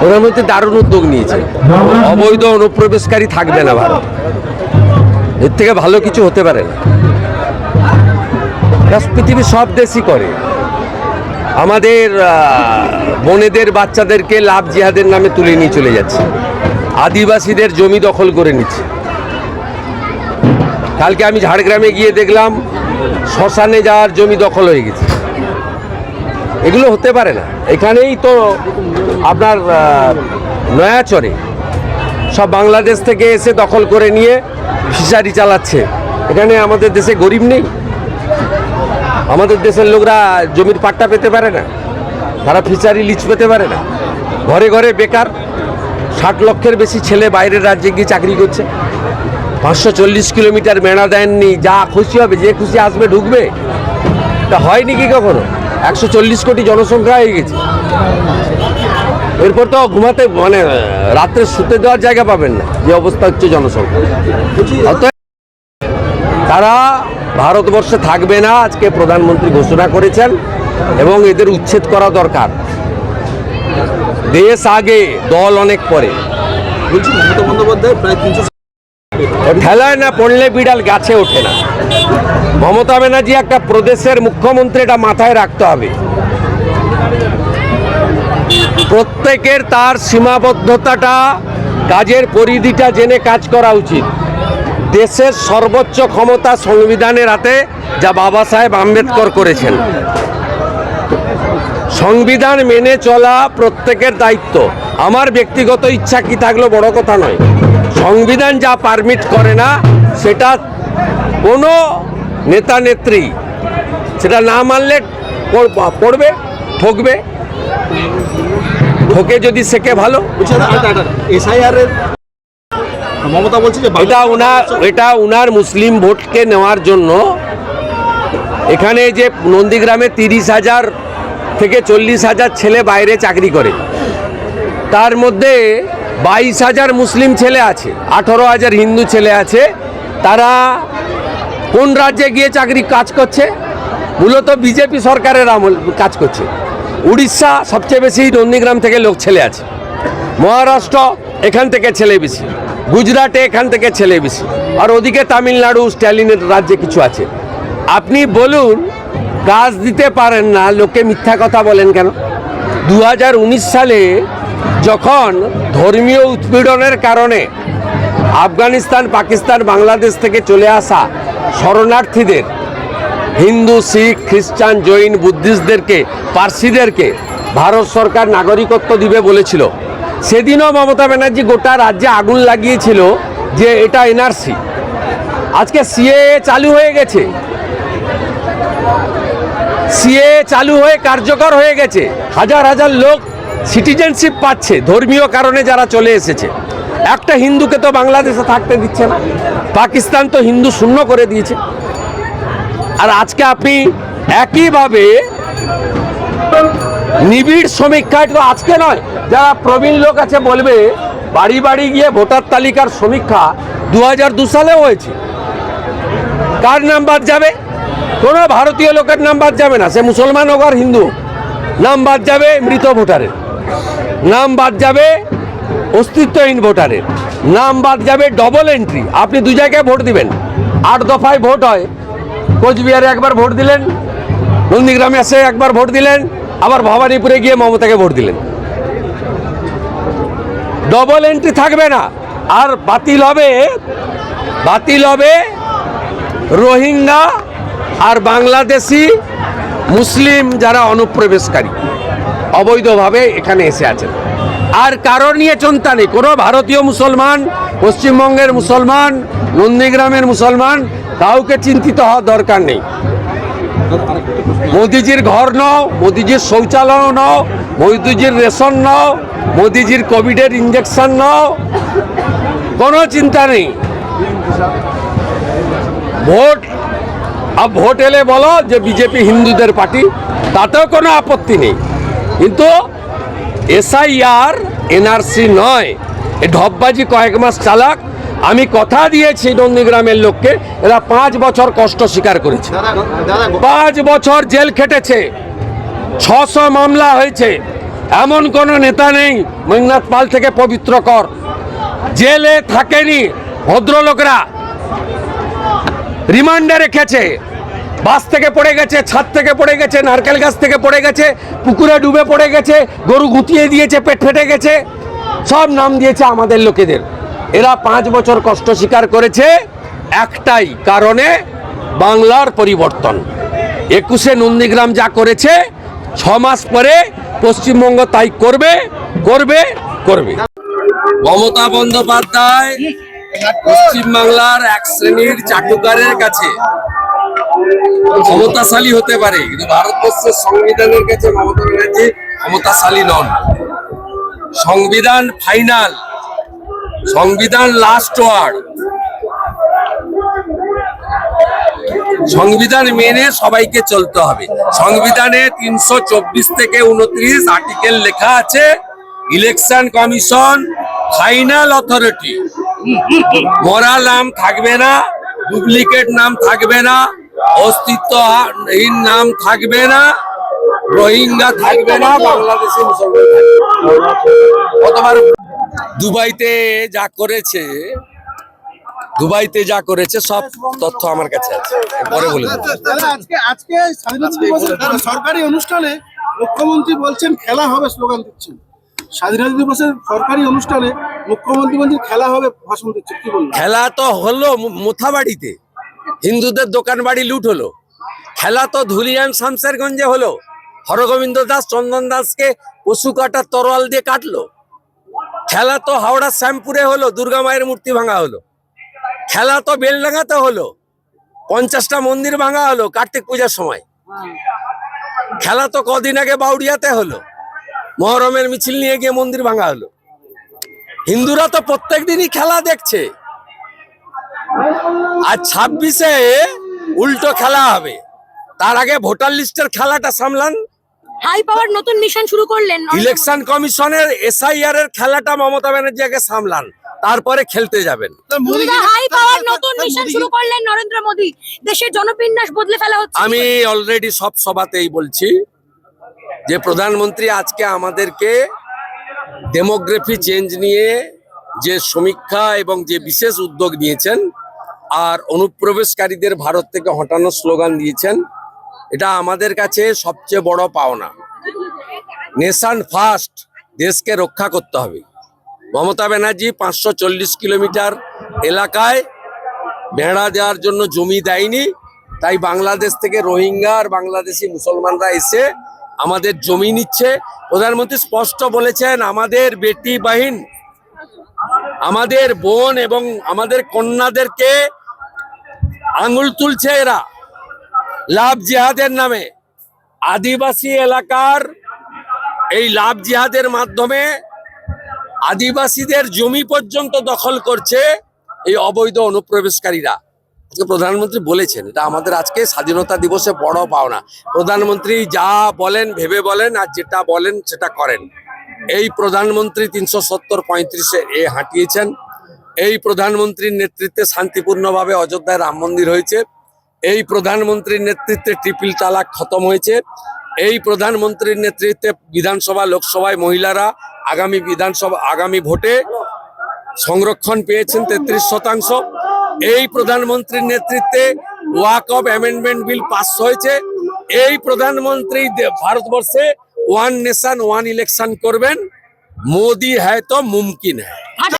প্রধানমন্ত্রী দারুণ উদ্যোগ নিয়েছে। অবৈধ অনুপ্রবেশকারী থাকবে না ভারত। এর থেকে ভালো কিছু হতে পারে না। পৃথিবীর সব দেশই করে। আমাদের বোনেদের, বাচ্চাদেরকে লাভ জিহাদের নামে তুলে নিয়ে চলে যাচ্ছে। আদিবাসীদের জমি দখল করে নিচ্ছে। কালকে আমি ঝাড়গ্রামে গিয়ে দেখলাম, শ্মশানে যাওয়ার জমি দখল হয়ে গেছে। এগুলো হতে পারে না। এখানেই তো আপনার নয়াচরে সব বাংলাদেশ থেকে এসে দখল করে নিয়ে ফিশারি চালাচ্ছে। এখানে আমাদের দেশে গরিব নেই। আমাদের দেশের লোকরা জমির পাট্টা পেতে পারে না। তারা ফিশারি, লিচ পেতে পারে না। ঘরে ঘরে বেকার, ষাট লক্ষের বেশি ছেলে বাইরের রাজ্যে গিয়ে চাকরি করছে। পাঁচশো চল্লিশ কিলোমিটার মেনা দেননি, যা খুশি হবে, যে খুশি আসবে, ঢুকবে। তা হয়নি কি কখনো? একশো চল্লিশ কোটি জনসংখ্যা হয়ে গেছে। এরপর তো ঘুমাতে মানে রাত্রে শুতে দেওয়ার জায়গা পাবেন না। যে অবস্থা হচ্ছে জনসংখ্যা। তারা ভারতবর্ষে থাকবে না, আজকে প্রধানমন্ত্রী ঘোষণা করেছেন, এবং এদের উচ্ছেদ করা দরকার। দেশ আগে, দল অনেক পরে। বলছি, মমতা বন্দ্যোপাধ্যায় প্রায় তিনশো ঠেলায় না পড়লে বিড়াল গাছে ওঠে না। মমতা ব্যানার্জি একটা প্রদেশের মুখ্যমন্ত্রী এটা মাথায় রাখতে হবে। প্রত্যেকের তার সীমাবদ্ধতাটা, কাজের পরিধিটা জেনে কাজ করা উচিত। দেশের সর্বোচ্চ ক্ষমতা সংবিধানের হাতে যা বাবা সাহেব আম্বেদকর করেছেন। সংবিধান মেনে চলা প্রত্যেকের দায়িত্ব। আমার ব্যক্তিগত ইচ্ছা কি থাকল বড় কথা নয়। সংবিধান যা পারমিট করে না সেটা কোনো নেতা নেত্রী সেটা না মানলে পড়- পড়বে ঠকবে। ঠকে যদি শেখে ভালো। বলছি এসআইআর এর মমতা বলছে এটা উনার এটা উনার মুসলিম ভোটকে নেওয়ার জন্য এখানে যে নন্দীগ্রামে তিরিশ হাজার থেকে চল্লিশ হাজার ছেলে বাইরে চাকরি করে। তার মধ্যে বাইশ হাজার মুসলিম ছেলে আছে, আঠারো হাজার হিন্দু ছেলে আছে। তারা কোন রাজ্যে গিয়ে চাকরি কাজ করছে? মূলত বিজেপি সরকারের আমল কাজ করছে। উড়িষ্যা সবচেয়ে বেশি নন্দীগ্রাম থেকে লোক ছেলে আছে। মহারাষ্ট্র এখান থেকে ছেলে বেশি। গুজরাটে এখান থেকে ছেলে বেশি। আর ওদিকে তামিলনাড়ু, স্ট্যালিনের রাজ্যে কিছু আছে। আপনি বলুন, কাজ দিতে পারেন না লোকে মিথ্যা কথা বলেন কেন? দু হাজার উনিশ সালে যখন ধর্মীয় উৎপীড়নের কারণে আফগানিস্তান, পাকিস্তান, বাংলাদেশ থেকে চলে আসা শরণার্থীদের, হিন্দু, শিখ, খ্রিস্টান, জৈন, বুদ্ধিস্টদেরকে, পার্সিদেরকে ভারত সরকার নাগরিকত্ব দিবে বলেছিল। সেদিনও মমতা ব্যানার্জি গোটা রাজ্যে আগুন লাগিয়েছিল যে এটা এনআরসি। আজকে সিএ চালু হয়ে গেছে। সিএ চালু হয়ে কার্যকর হয়ে গেছে। হাজার হাজার লোক সিটিজেনশিপ পাচ্ছে, ধর্মীয় কারণে যারা চলে এসেছে। একটা হিন্দুকে তো বাংলাদেশে থাকতে দিচ্ছে না, পাকিস্তান তো হিন্দু শূন্য করে দিয়েছে। আর আজকে আপনি একইভাবে নিবিড় সমীক্ষায় তো আজকে নয়, যারা প্রবীণ লোক আছে বলবে, বাড়ি বাড়ি গিয়ে ভোটার তালিকার সমীক্ষা দু হাজার দু সালেও হয়েছে। কার নাম বাদ যাবে? কোনো ভারতীয় লোকের নাম বাদ যাবে না, সে মুসলমান হোক আর হিন্দু। নাম বাদ যাবে মৃত ভোটারের। নাম বাদ যাবে অস্তিত্বহীন ভোটারের। নাম বাদ যাবে ডবল এন্ট্রি আপনি দু জায়গায় ভোট দিবেন। আট দফায় ভোট হয়। কোচবিহারে একবার ভোট দিলেন, নন্দীগ্রামে এসে একবার ভোট দিলেন, আবার ভবানীপুরে গিয়ে মমতাকে ভোট দিলেন। ডবল এন্ট্রি থাকবে না। আর বাতিল হবে বাতিল হবে রোহিঙ্গা আর বাংলাদেশি মুসলিম যারা অনুপ্রবেশকারী। অবৈধভাবে এখানে এসে আছেন। আর কারও নিয়ে চিন্তা নেই। কোনো ভারতীয় মুসলমান, পশ্চিমবঙ্গের মুসলমান, নন্দীগ্রামের মুসলমান, কাউকে চিন্তিত হওয়ার দরকার নেই। মোদিজির ঘর নাও, মোদিজির শৌচালয় নাও, মোদিজির রেশন নাও, মোদিজির কোভিডের ইঞ্জেকশন নাও। কোনো চিন্তা নেই। ভোট আর ভোট এলে বলো যে বিজেপি হিন্দুদের পার্টি, তাতেও কোনো আপত্তি নেই। কিন্তু এসআইআর এনআরসি নয়। এ ঢপবাজি কয়েক মাস চালাক। আমি কথা দিয়েছি নন্দীগ্রামের লোককে এরা পাঁচ বছর কষ্ট স্বীকার করেছে। পাঁচ বছর জেল খেটেছে। ছশো মামলা হয়েছে। এমন কোনো নেতা নেই মেঘনাথ পাল থেকে পবিত্র কর। জেলে থাকেনি ভদ্রলোকরা। রিমান্ডে রেখেছে। বাস থেকে পড়ে গেছে, ছাদ থেকে পড়ে গেছে, নারকেল গাছ থেকে পড়ে গেছে, পুকুরে ডুবে পড়ে গেছে, গরু গুটিয়ে দিয়েছে, পেট ফেটে গেছে, সব নাম দিয়েছে আমাদের লোকেদের। এরা পাঁচ বছর কষ্ট স্বীকার করেছে, একটাই কারণে বাংলার পরিবর্তন। একুশে নন্দীগ্রাম যা করেছে, ছ মাস পরে পশ্চিমবঙ্গ তাই করবে করবে করবে। মমতা বন্দ্যোপাধ্যায় পশ্চিমবাংলার এক শ্রেণির চাটুকারের কাছে ক্ষমতাশালী হতে পারে, কিন্তু ভারতবর্ষের সংবিধানের কাছে মমতা ব্যানার্জি ক্ষমতাশালী নন। সংবিধান ফাইনাল, সংবিধান লাস্ট ওয়ার্ড সংবিধান মেনে সবাইকে চলতে হবে। সংবিধানে তিনশো চব্বিশ থেকে উনত্রিশ আর্টিকেল লেখা আছে ইলেকশন কমিশন ফাইনাল অথরিটি মরা নাম থাকবে না ডুপ্লিকেট নাম থাকবে না। অস্তিত্বহীন নাম থাকবে না রোহিঙ্গা থাকবে না বাংলাদেশি মুসলমান কতবার দুবাইতে যা করেছে দুবাইতে যা করেছে সব তথ্য আমার কাছে আছে। পরে বলে আজকে আজকে স্বাধীনতা সরকারি অনুষ্ঠানে মুখ্যমন্ত্রী বলছেন খেলা হবে স্লোগান দিচ্ছেন। স্বাধীনতা দিবসের সরকারি অনুষ্ঠানে মুখ্যমন্ত্রী বলছেন খেলা হবে ভাষণ দিচ্ছেন। কি খেলা তো হলো মোথাবাড়িতে। হিন্দুদের দোকান বাড়ি লুট হলো। খেলা তো ধুলিয়ান শামসেরগঞ্জে হলো। হরগোবিন্দ দাস, চন্দন দাসকে পশু কাটার তরোয়াল দিয়ে কাটলো। খেলা তো হাওড়া শ্যামপুরে হলো, দুর্গা মায়ের মূর্তি ভাঙা হলো। খেলা তো বেলডাঙ্গাতে হলো, পঞ্চাশটা মন্দির ভাঙা হলো কার্তিক পূজার সময়। খেলা তো কদিন আগে বাউরিয়াতে হলো, মহরমের মিছিল নিয়ে গিয়ে মন্দির ভাঙা হলো। হিন্দুরা তো প্রত্যেক দিনই খেলা দেখছে। আর ছাব্বিশে উল্টো খেলা হবে। তার আগে ভোটার লিস্টের খেলাটা সামলান। হাই পাওয়ার নতুন মিশন শুরু করলেন ইলেকশন কমিশনের এসআইআর এর খেলাটা মমতা ব্যানার্জি আগে সামলান তারপরে খেলতে যাবেন। হাই পাওয়ার নতুন মিশন শুরু করলেন নরেন্দ্র মোদী। দেশের জনবিন্যাস বদলে ফেলা হচ্ছে। আমি অলরেডি সব সভাতেই বলছি যে প্রধানমন্ত্রী আজকে আমাদেরকে ডেমোগ্রাফি চেঞ্জ নিয়ে যে সমীক্ষা এবং যে বিশেষ উদ্যোগ নিয়েছেন আর অনুপ্রবেশকারীদের ভারত থেকে হটানোর স্লোগান দিয়েছেন। এটা আমাদের কাছে সবচেয়ে বড় পাওনা। নেশান ফার্স্ট দেশকে রক্ষা করতে হবে। মমতা ব্যানার্জি পাঁচশো চল্লিশ কিলোমিটার এলাকায় বেড়া দেওয়ার জন্য জমি দেয়নি। তাই বাংলাদেশ থেকে রোহিঙ্গা আর বাংলাদেশি মুসলমানরা এসে আমাদের জমি নিচ্ছে। প্রধানমন্ত্রী স্পষ্ট বলেছেন, আমাদের বেটি বাহিন, আমাদের বোন এবং আমাদের কন্যাদেরকে আঙুল তুলছে এরা। লাভ জিহাদের নামে। আদিবাসী এলাকার এই লাভ জিহাদের মাধ্যমে আদিবাসীদের জমি পর্যন্ত দখল করছে এই অবৈধ অনুপ্রবেশকারীরা। প্রধানমন্ত্রী বলেছেন, এটা আমাদের আজকে স্বাধীনতা দিবসে বড় পাওনা। প্রধানমন্ত্রী যা বলেন, ভেবে বলেন, আর যেটা বলেন, সেটা করেন। এই প্রধানমন্ত্রী তিনশো সত্তর পঁয়ত্রিশে এ হাঁটিয়েছেন। এই প্রধানমন্ত্রীর নেতৃত্বে শান্তিপূর্ণভাবে অযোধ্যায় রাম মন্দির হয়েছে। এই প্রধানমন্ত্রীর নেতৃত্বে ট্রিপল তালাক খতম হয়েছে। এই প্রধানমন্ত্রীর নেতৃত্বে বিধানসভা, লোকসভায় মহিলারা আগামী বিধানসভা, আগামী ভোটে সংরক্ষণ পেয়েছেন তেত্রিশ শতাংশ। এই প্রধানমন্ত্রীর নেতৃত্বে Waqf amendment bill pass হয়েছে। এই প্রধানমন্ত্রী ভারতবর্ষে ওয়ান নেশন, ওয়ান ইলেকশন করবেন। মোদি হ্যায় তো মুমকিন হ্যায়।